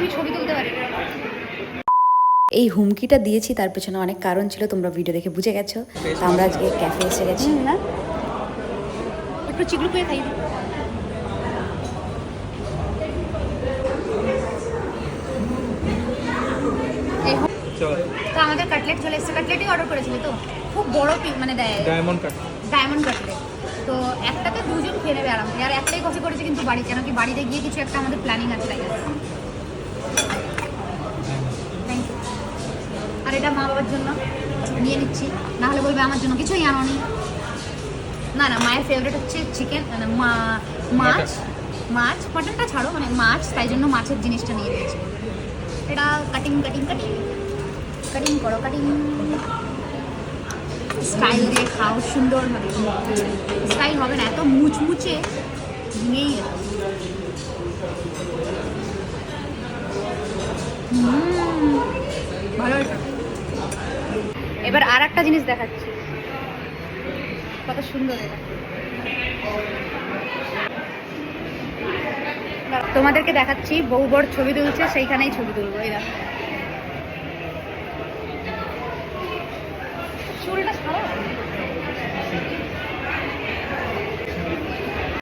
আমি ছবি তুলতে পারি। এই হুমকিটা দিয়েছি তার পেছনে অনেক কারণ ছিল তোমরা ভিডিও দেখে বুঝে গেছো। তো আমরা আজকে ক্যাফে এসে গেছি। না। একটু চিকলু খাই। তো আমাদের কাটলেট চলে এসেছে। কাটলেটই অর্ডার করেছিলি তো। খুব বড় মানে দেয়। ডায়মন্ড কাট ডায়মন্ড কাটলেট তো একটাতে দুজন খেয়ে নেবে আরাম আর একটাই কফি করেছে কিন্তু বাড়ি কেন কি বাড়িতে গিয়ে কিছু একটা আমাদের প্ল্যানিং আছে তাই আর এটা মা বাবার জন্য। নিয়ে নিচ্ছি। না হলে বলবে আমার জন্য। কিছুই আনোনি। না না মায়ের ফেভারিট হচ্ছে চিকেন মানে মা মাছ মাছ মাটনটা ছাড়ো মানে মাছ তাই জন্য মাছের জিনিসটা নিয়ে নিয়েছি। এটা কাটিং কাটিং কাটিং কাটিং করো কাটিং স্টাইল দিয়ে সুন্দর হবে। স্টাইল হবে না, এত মুচমুচে ভেঙেই ভালো এবার আর একটা জিনিস দেখাচ্ছি। কত সুন্দর তোমাদেরকে দেখাচ্ছি, বউ বর ছবি তুলছে, সেইখানেই ছবি তুলবো, এই দেখো। চুলটা ছাড়ো